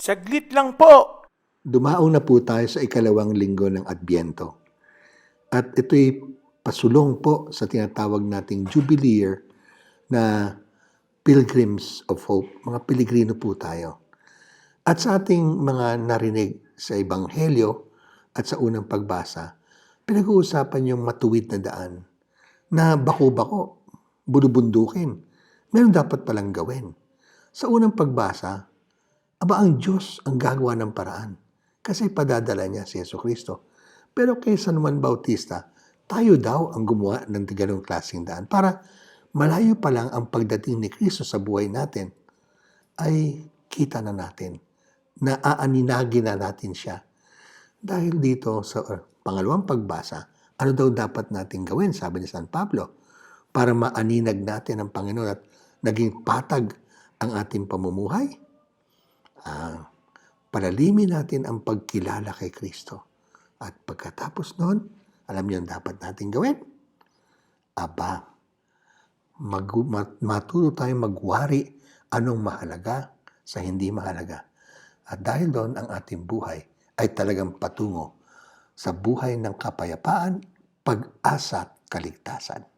Saglit lang po. Dumaong na po tayo sa ikalawang linggo ng Adbyento. At ito'y pasulong po sa tinatawag nating Jubilee Year na Pilgrims of Hope. Mga Piligrino po tayo. At sa ating mga narinig sa Ebanghelyo at sa unang pagbasa, pinag-uusapan yung matuwid na daan na bako-bako, bulubundukin. Meron dapat palang gawin. Sa unang pagbasa, aba ang Diyos ang gagawa ng paraan kasi padadala niya si Yeso Kristo. Pero kay San Juan Bautista, tayo daw ang gumawa ng ganong klaseng daan para malayo pa lang ang pagdating ni Kristo sa buhay natin ay kita na natin na aaninagi na natin siya. Dahil dito sa uh, pangalawang pagbasa, ano daw dapat natin gawin, sabi ni San Pablo, para maaninag natin ang Panginoon at naging patag ang ating pamumuhay? Ah, palalimin natin ang pagkilala kay Kristo. At pagkatapos noon, alam niyo ang dapat natin gawin? Aba, mag, mat, matuto tayong magwari anong mahalaga sa hindi mahalaga. At dahil doon, ang ating buhay ay talagang patungo sa buhay ng kapayapaan, pag-asa at kaligtasan.